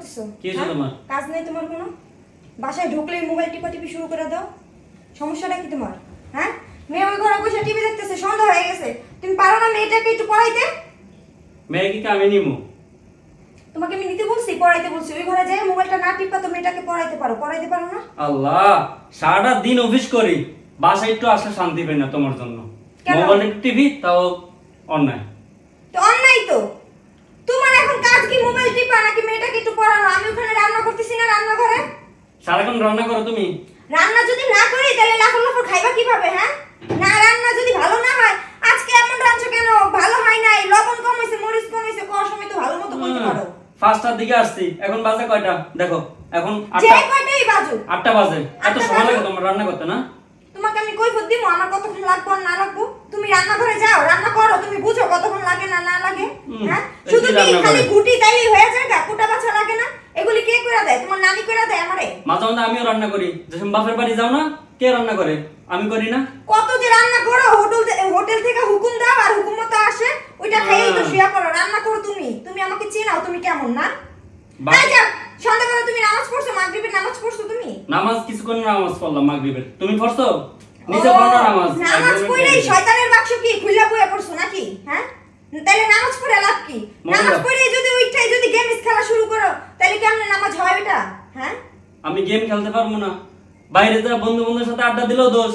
করতেছো? হ্যাঁ? তোমার? কাজ নেই তোমার কোনো? বাসায় ঢুকলে মোবাইল টিপা টিপি শুরু করে দাও। সমস্যাটা কি তোমার? হ্যাঁ? মেয়ে ওই ঘরে বসে টিভি দেখতেছে সন্ধ্যা হয়ে গেছে। তুমি পারো না মেয়েটাকে একটু পড়াইতে? মেয়ে কি আমি নিমু? তোমাকে আমি নিতে বলছি পড়াইতে বলছি। ওই ঘরে যাই মোবাইলটা না টিপা তো মেয়েটাকে পড়াইতে পারো পড়াইতে পারো না? আল্লাহ সারাটা দিন অফিস করি। বাসায় একটু আসলে শান্তি পাই না তোমার জন্য? মোবাইল টিভি তাও অন্যায় তো অন্যায় তো তোমার এখন কাজ কি মোবাইল টিপা নাকি মেয়েটাকে একটু পড়ানো আমি ওখানে রান্না করতেছি না রান্নাঘরে? সারাক্ষণ রান্না করো তুমি। রান্না যদি না করি তাহলে লাফর লাফর খাইবা কীভাবে হ্যাঁ? না রান্না যদি ভালো না হয় আজকে এমন রাঁধছো কেন? ভালো হয় নাই লবণ কম হয়েছে মরিচ কম হয়েছে কোয়ার সময় তো ভালো মতো বলতে পারো? পাঁচটার দিকে আসছি এখন বাজে কয়টা? দেখো এখন আটটা কয়টাই বাজু আটটা বাজে। এত সময় লাগে তোমার রান্না করতে না? তোমাকে আমি কৈফত দিব আমার কতক্ষণ লাগবো না লাগবো? তুমি রান্নাঘরে যাও রান্না করো তুমি বুঝো কতক্ষণ লাগে না না লাগে হ্যাঁ? শুধু কি খালি? গুটি তাইলেই হয়ে যায় গা কুটা বাছা লাগে না। এগুলি কে করে দেয়? তোমার নানি করে দেয় আমারে? মাঝে মধ্যে আমিও রান্না করি। যখন বাপের বাড়ি যাও না কে রান্না করে? আমি করি না। কত যে রান্না করো হোটেল হোটেল থেকে হুকুম দাও আর হুকুম মতো আসে ওইটা খাইয়েই তো হ্যাঁ। শুয়ে করো রান্না করো তুমি। তুমি আমাকে চেনাও তুমি কেমন না? এই যাও সন্ধ্যাবেলা তুমি নামাজ পড়ছো মাগরিবের নামাজ পড়ছো তুমি? নামাজ কিছুক্ষণ নামাজ পড়লাম মাগরিবের। তুমি পড়ছো? নিচে পড়ো নামাজ। নামাজ মাগরিবের পড়েই বাক্স কি? খুইলা বইয়া পড়ছো নাকি? হ্যাঁ? তাহলে নামাজ পড়ে লাভ কি? নামাজ পড়ে যদি ওইটাই যদি গেমস খেলা শুরু করো তাহলে কেমন নামাজ হয় বেটা হ্যাঁ? আমি গেম খেলতে পারব না। বাইরে যা বন্ধু বন্ধুর সাথে আড্ডা দিলেও দোষ।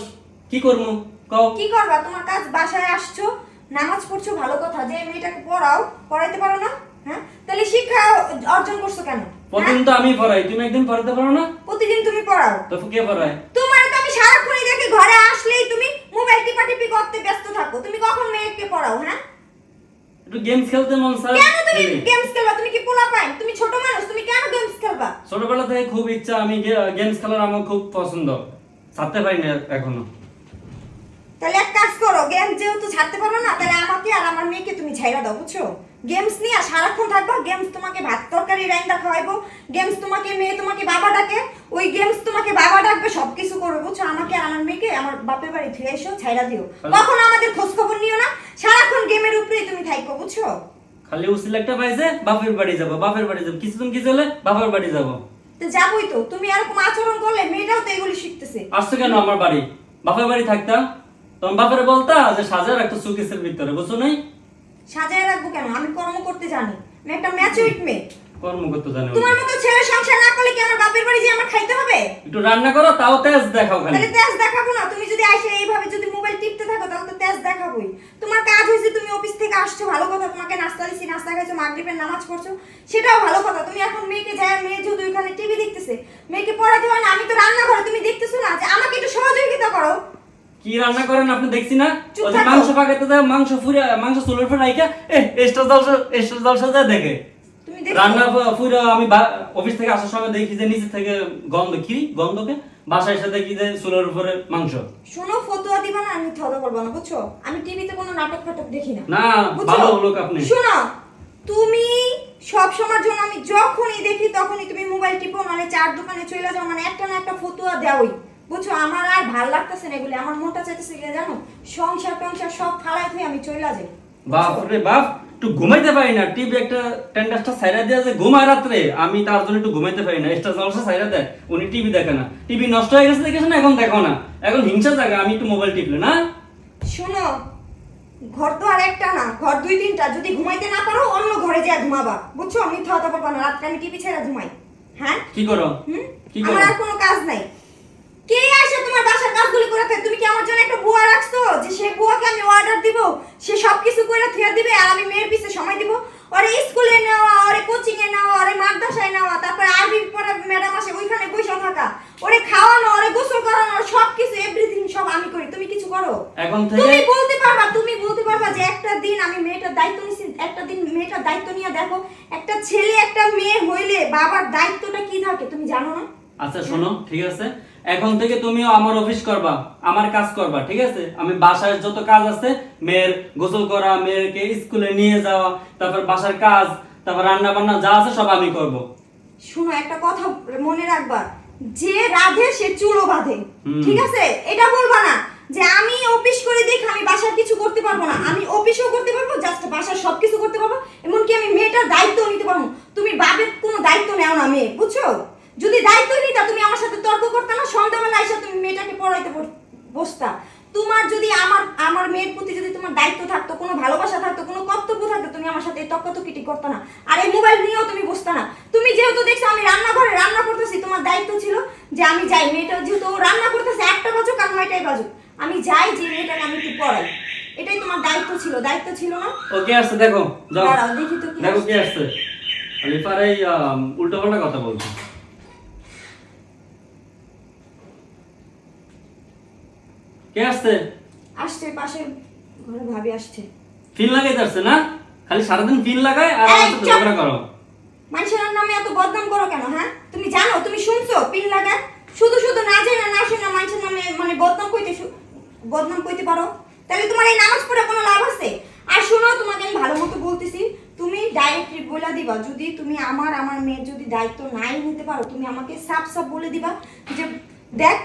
কি করব? কও। কি করবা? তোমার কাজ বাসায় আসছো নামাজ পড়ছো ভালো কথা। যে মেয়েটাকে পড়াও পড়াইতে পারো না? হ্যাঁ? তাহলে শিক্ষা অর্জন করছ কেন? হ্যাঁ? প্রতিদিন তো আমি পড়াই। তুমি একদিন পড়াতে পারো না? প্রতিদিন তুমি পড়াও। তো কে পড়ায়? তোমার তো আমি সারাক্ষণই দেখি ঘরে আসলেই তুমি মোবাইল টিপাটিপি করতে ব্যস্ত থাকো। তুমি কখন মেয়েকে পড়াও হ্যাঁ? একটু গেমস খেলতে মন চায়। কেন তুমি গেমস খেলবা? তুমি কি পোলা পাই? তুমি ছোট মানুষ তুমি কেন গেমস খেলবা? ছোটবেলা থেকে খুব ইচ্ছা আমি গেমস খেলার আমার খুব পছন্দ। ছাড়তে পারি না এখনও। তাহলে এক কাজ করো গেম যেহেতু ছাড়তে পারো না তাহলে আমাকে আর আমার মেয়েকে তুমি ছাইরা দাও বুঝছ? গেমস নিয়ে সারাক্ষণ থাকবা গেমস তোমাকে ভাত তরকারি রাইন্দা খাওয়াইবো গেমস তোমাকে মেয়ে তোমাকে বাবা ডাকে ওই গেমস তোমাকে বাবা ডাকবে সবকিছু করবে বুঝছ? আমাকে আর আমার মেয়েকে আমার বাপের বাড়ি ধুয়ে এসো ছাইরা দিও। কখনো আমাদের খোঁজ খবর নিও না সারাক্ষণ গেমের উপরেই তুমি থাকো বুঝছ? খালি উসিল একটা পাইছে বাপের বাড়ি যাব বাপের বাড়ি যাব। কিছুদিন কি চলে বাপের বাড়ি যাব। তো যাবোই তো তুমি এরকম আচরণ করলে মেয়েটাও তো এগুলি শিখতেছে। আসছো কেন আমার বাড়ি? বাপের বাড়ি থাকতাম তোমার বাপের বলতা যে সাজার একটা সুকেসের ভিতরে বুঝছ নাই? সাজায় রাখব কেন? আমি কর্ম করতে জানি। আমি একটা ম্যাচুইট মেয়ে। কর্ম করতে জানে তোমার মতো ছেলে সংসার না করলে কি আমার বাপের বাড়ি যে আমার খাইতে হবে? একটু রান্না করো তাও তেজ দেখাও খালি। তাহলে তেজ দেখাবো না। তুমি যদি আসে এইভাবে যদি মোবাইল টিপতে থাকো তাহলে তো তেজ দেখাবোই। তোমার কাজ হয়েছে তুমি অফিস থেকে আসছো ভালো কথা। তোমাকে নাস্তা দিছি নাস্তা খাইছো মাগরিবের নামাজ পড়ছো সেটাও ভালো কথা। তুমি এখন মেয়েকে যায় মেয়ে যেহেতু ওইখানে টিভি দেখতেছে মেয়েকে পড়াতে হয় না আমি তো রান্না ঘরে তুমি দেখতেছো না যে আমাকে একটু সহযোগিতা করো। কি রান্না করেন আপনি দেখছি না। মাংস পাকাতে মাংস ফুরে মাংস চুলের ফেলে রাইখা এ এক্সট্রা জলসা এক্সট্রা জলসা যায় দেখে। রান্না ফুরে আমি অফিস থেকে আসার সময় দেখি যে নিচে থেকে গন্ধ কি গন্ধকে? বাসায় যে চুলের উপরে মাংস। শোনো ফতোয়া দিবা না আমি থদা করব না বুঝছ? আমি টিভিতে কোনো নাটক ফাটক দেখি না। না ভালো লোক আপনি। শোনো তুমি সব সময়ের জন্য আমি যখনই দেখি তখনই তুমি মোবাইল টিপো মানে চার দোকানে চলে যাও মানে একটা না একটা ফতুয়া দেওই বুঝছ? আমার আর ভালো লাগতেছে না এগুলি। আমার মনটা চাইতেছে কি জানো? সংসার টংসার সব ফালাই থুই আমি চলে যাই। বাপ রে বাপ একটু ঘুমাইতে পারি না। টিভি একটা টেন্ডাসটা সাইরা দেয়া যে ঘুমায় রাত্রে আমি তার জন্য একটু ঘুমাইতে পারি না। এক্সট্রা জলসা সাইরা দেয় উনি টিভি দেখে না। টিভি নষ্ট হয়ে গেছে দেখেছে না এখন দেখো না। এখন হিংসা জায়গা আমি একটু মোবাইল টিপলে না? শোনো ঘর তো আর একটা না। ঘর দুই তিনটা। যদি ঘুমাইতে না পারো অন্য ঘরে যা ঘুমাবা। বুঝছ? মিথ্যা হতে পারবা না। রাতটা আমি টিভি ছেড়ে ঘুমাই। হ্যাঁ? কি করো? হুম? কি আমার করো আর কোনো কাজ নাই। কে আসে তোমার বাসার কাজগুলি করে তুমি কি আমার জন্য একটা বুয়া রাখছো? যে সেই বুয়াকে আমি অর্ডার দিব সে সব কিছু করে থিয়া দিবে আর আমি মেয়ের পিছে সময় দিব? ওরে স্কুলে নেওয়া ওরে কোচিং এ নেওয়া ওরে মাদ্রাসায় নেওয়া তারপরে আরবি পড়া ম্যাডাম আসে ওইখানে বসে থাকা। ওরে খাওয়ানো ওরে গোসল করানো সব কিছু এভরিথিং সব আমি করি। তুমি কিছু করো? এখন তুমি বলতে পারবা তুমি বলতে পারবা যে একটা দিন আমি মেয়েটার দায়িত্ব নিছি একটা দিন মেয়েটার দায়িত্ব নিয়ে দেখো একটা ছেলে একটা মেয়ে হইলে বাবার দায়িত্বটা কি থাকে? তুমি জানো না? আচ্ছা শোনো ঠিক আছে? এখন থেকে তুমিও আমার অফিস করবা আমার কাজ করবা ঠিক আছে? আমি বাসায় যত কাজ আছে মেয়ের গোসল করা মেয়েকে স্কুলে নিয়ে যাওয়া তারপর বাসার কাজ তারপর রান্না বান্না যা আছে সব আমি করব। শোনো একটা কথা মনে রাখবা যে রাধে সে চুলো বাঁধে ঠিক আছে এটা বলবা না যে আমি অফিস করে দেখে আমি বাসার কিছু করতে পারব না আমি অফিসও করতে পারব জাস্ট বাসার সব কিছু করতে পারব এমনকি আমি মেয়েটার দায়িত্ব নিতে পারব তুমি বাবের কোনো দায়িত্ব নেও না মেয়ে বুঝছ যদি দায়িত্ব নিতা তুমি আমার সাথে তর্ক করতে না সন্ধ্যাবেলা এসে তুমি মেয়েটাকে পড়াইতে বস- বসতা তোমার যদি আমার আমার মেয়ের প্রতি যদি তোমার দায়িত্ব থাকতো কোনো ভালোবাসা থাকতো কোনো কর্তব্য থাকতো তুমি আমার সাথে তর্কতকিটি করতো না। আর এই মোবাইল নিয়েও তুমি বসতা না। তুমি যেহেতু দেখছ আমি রান্নাঘরে রান্না করতেছি তোমার দায়িত্ব ছিল যে আমি যাই। মেয়েটা যেহেতু রান্না করতেছে একটা বাজুক আর নয়টাই বাজুক। আমি যাই যে মেয়েটাকে আমি একটু পড়াই। এটাই তোমার দায়িত্ব ছিল। দায়িত্ব ছিল না? ও কে আসছে? দেখো যাও। দাঁড়াও, দেখি তো কি দেখো। কে আসছে। লিফার এই উল্টো পাল্টা কথা বলছে। কে আসছে? আসছে পাশে ঘরে ভাবি আসছে। ফিল লাগাইতে আসছে না? খালি সারাদিন ফিল লাগায় আর আমার সাথে ঝগড়া করো। মানুষের নামে এত বদনাম করো কেন হ্যাঁ? তুমি জানো তুমি শুনছো? পিন লাগা শুধু শুধু না জেনে না শুনে মানুষের নামে মানে বদনাম কইতে বদনাম কইতে পারো। তাহলে তোমার এই নামাজ পড়ে কোনো লাভ আছে? আর শুনো তোমাকে আমি ভালো মতো বলতেছি তুমি ডাইরেক্টলি বলে দিবা। যদি তুমি আমার আমার মেয়ের যদি দায়িত্ব নাই নিতে পারো তুমি আমাকে সাফ সাফ বলে দিবা যে দেখ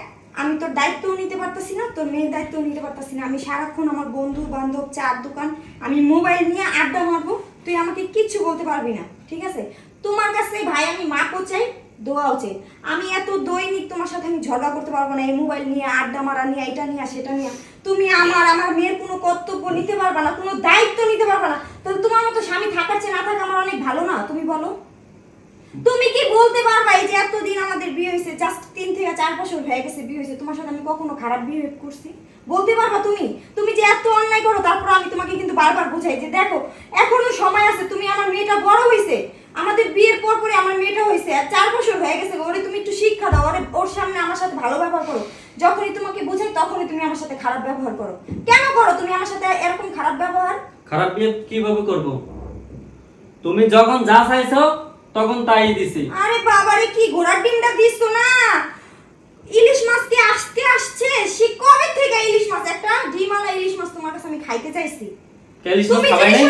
আমি তোর দায়িত্বও নিতে পারতেছি না, তোর মেয়ের দায়িত্বও নিতে পারতাছি না। আমি সারাক্ষণ আমার বন্ধু, বান্ধব, চার দোকান, আমি মোবাইল নিয়ে আড্ডা মারবো, তুই আমাকে কিচ্ছু বলতে পারবি না, ঠিক আছে? তোমার কাছে ভাই, আমি মাপও চাই, দোয়াও চাই। আমি এত দৈনিক তোমার সাথে আমি ঝগড়া করতে পারব না, এই মোবাইল নিয়ে আড্ডা মারা নিয়ে, এটা নিয়ে, সেটা নিয়ে। তুমি আমার আমার মেয়ের কোনো কর্তব্য নিতে পারবা না, কোনো দায়িত্ব নিতে পারবা না। তাহলে তোমার মতো স্বামী থাকার চেয়ে না থাকা আমার অনেক ভালো না, তুমি বলো। তুমি কি বলতে পারবা এই যে এতদিন আমাদের বিয়ে হয়েছে? জাস্ট তিন থেকে চার বছর হয়ে গেছে বিয়ে হয়েছে। তোমার সাথে আমি কখনো খারাপ বিহেভ করছি? বলতে পারবা তুমি? তুমি যে এত অন্যায় করো, তারপর আমি তোমাকে কিন্তু বারবার বোঝাই যে দেখো, এখনও সময় আছে, তুমি আমার মেয়েটা বড় হয়েছে। আমাদের বিয়ের পর পরে আমার মেয়েটা হয়েছে, আর চার বছর হয়ে গেছে ওরে, তুমি একটু শিক্ষা দাও, ওরে, ওর সামনে আমার সাথে ভালো ব্যবহার করো। যখনই তোমাকে বোঝাই, তখনই তুমি আমার সাথে খারাপ ব্যবহার করো। কেন করো তুমি আমার সাথে এরকম খারাপ ব্যবহার? খারাপ বিয়ে কীভাবে করব? তুমি যখন যা চাইছো তখন তাই দিছি। আরে বাবারে কি ঘোড়ার ডিমটা দিছো না? ইলিশ মাছ কি আসতে আসছে? সে কবে থেকে ইলিশ মাছ? একটা ডিমালা ইলিশ মাছ তোমার কাছে আমি খাইতে চাইছি। মাছ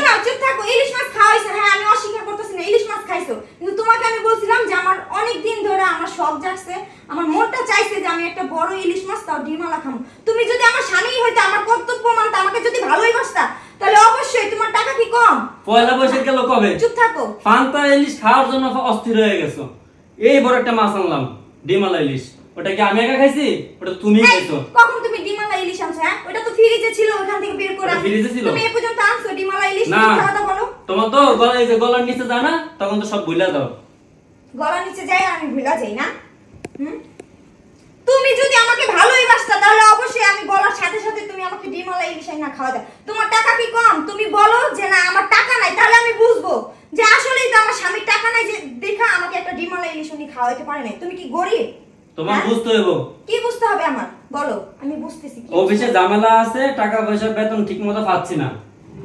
নাই? চুপ থাকো ইলিশ মাছ খাওয়াইছো। হ্যাঁ আমি অস্বীকার করতেছি না ইলিশ মাছ খাইছো। কিন্তু তোমাকে আমি বলছিলাম যে আমার অনেক দিন ধরে আমার শখ জাগছে আমার মনটা চাইছে যে আমি একটা বড় ইলিশ মাছ তাও ডিমালা খাব তুমি যদি আমার স্বামী হইতে আমার কর্তব্য মানতে আমাকে যদি ভালোই বাসতা তাহলে অবশ্যই তোমার টাকা কি কম? পয়লা বৈশাখ গেল কবে? চুপ থাকো। ফান্তা ইলিশ খাওয়ার জন্য অস্থির হয়ে গেছো। এই বড় একটা মাছ আনলাম ডিমালা ইলিশ। ওটা কি আমি একা খাইছি? ওটা তুমি খাইছো। কখন তুমি ডিমালা ইলিশ আনছো হ্যাঁ? ওটা তো ফ্রিজে ছিল ওখান থেকে বের করে আনছো। ফ্রিজে ছিল? তুমি এ পর্যন্ত আনছো ডিমালা ইলিশ? না। বলো। তোমার তো গলা এই যে গলার নিচে যায় না তখন তো সব ভুলে দাও গলার নিচে যাই আর আমি ভুলা যাই না। হুম? তুমি যদি আমাকে ভালোই বাসতা তাহলে অবশ্যই আমি বলার সাথে সাথে তুমি আমাকে ডিমালা ইলিশ না খাওয়া দাও। তোমার টাকা কি কম? তুমি বলো যে না আমার টাকা নাই তাহলে আমি বুঝব যে আসলেই তো আমার স্বামীর টাকা নাই যে দেখা আমাকে একটা ডিমালা ইলিশ উনি খাওয়াইতে পারে নাই। তুমি কি গরিব? তোমার হ্যাঁ? বুঝতে হইব। কি বুঝতে হবে আমার? বলো আমি বুঝতেছি অফিসে ঝামেলা আছে টাকা পয়সা বেতন ঠিক মতো পাচ্ছি না।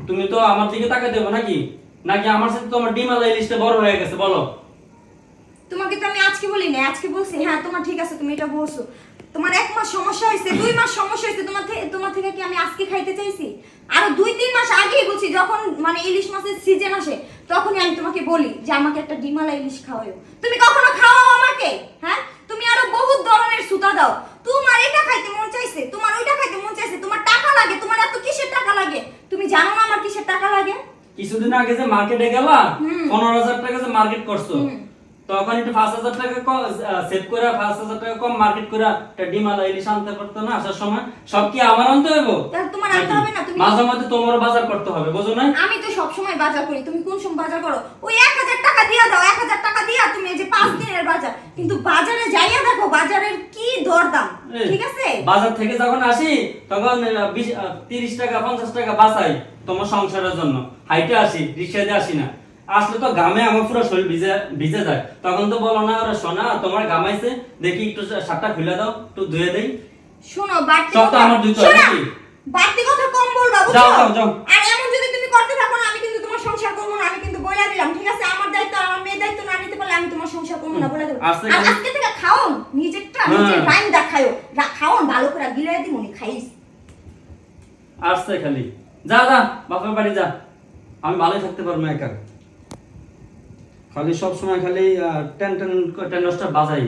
তুমি তো আমার দিকে তাকাতে দেবো নাকি? নাকি আমার সাথে তোমার ডিমালা ইলিশটা বড় হয়ে গেছে বলো। তোমাকে তো আমি আজকে বলি না আজকে বলছি হ্যাঁ তোমার ঠিক আছে তুমি এটা বলছো। তোমার এক মাস সমস্যা হয়েছে দুই মাস সমস্যা হয়েছে তোমার থেকে তোমার থেকে কি আমি আজকে খাইতে চাইছি? আরও দুই তিন মাস আগেই বলছি যখন মানে ইলিশ মাছের সিজন আসে তখনই আমি তোমাকে বলি যে আমাকে একটা ডিমালা ইলিশ খাওয়াও তুমি কখনো খাওয়াও আমাকে? হ্যাঁ? তুমি আরও বহুত ধরনের সুতা দাও। তোমার এটা খাইতে মন চাইছে তোমার ওইটা খাইতে মন চাইছে তোমার টাকা লাগে তোমার এত কিসের টাকা লাগে? তুমি জানো না আমার কিসের টাকা লাগে? কিছুদিন আগে যে মার্কেটে গেলা পনেরো হাজার টাকা যে মার্কেট করছ। তখন একটু পাঁচ হাজার টাকা সেভ করে পাঁচ হাজার টাকা কম মার্কেট করে একটা ডিমালা ইলিশ আনতে পারতো না আসার সময়। সব কি আমার আনতে হইব? তোমার আনতে হবে না, তুমি- মাঝে মাঝে তোমার বাজার করতে হবে বুঝো না? আমি তো সব সময় বাজার করি তুমি কোন সময় বাজার করো? ওই এক হাজার টাকা দিয়া দাও এক হাজার টাকা দিয়া তুমি এই যে পাঁচ দিনের বাজার। কিন্তু বাজারে যাইয়া দেখো বাজারের কি দরদাম ঠিক আছে? বাজার থেকে যখন আসি তখন তিরিশ টাকা পঞ্চাশ টাকা বাঁচাই তোমার সংসারের জন্য। হাইটে আসি রিক্সাতে আসি না। আসলে তো ঘামে আমার পুরো শরীর ভিজে ভিজে যায়। তখন তো বলো না ওরা সোনা তোমার ঘামাইছে দেখি একটু শার্টটা খুলে দাও একটু ধুয়ে দেই। শোনো বাড়তি সব তো আমার দুটো, নাকি? বাড়তি কথা কম বলবা বুঝছ? যাও, যাও, যাও। আর এমন যদি তুমি করতে থাকো না আমি কিন্তু তোমার সংসার করব না আমি কিন্তু বলে দিলাম ঠিক আছে? আমার দায়িত্ব আমার মেয়ের দায়িত্ব না নিতে পারলে আমি তোমার সংসার করব না বলে দেবো। আর আজকে থেকে খাও নিজেরটা হ্যাঁ। নিজের টাইম দেখায়ও। খাও ভালো করে গিলাই দিমনি খাইস। আসছে খালি। যা যা বাপের বাড়ি যা। আমি ভালোই থাকতে পারব না একা। খালি সবসময় খালি টেন টেন টেন বাজাই।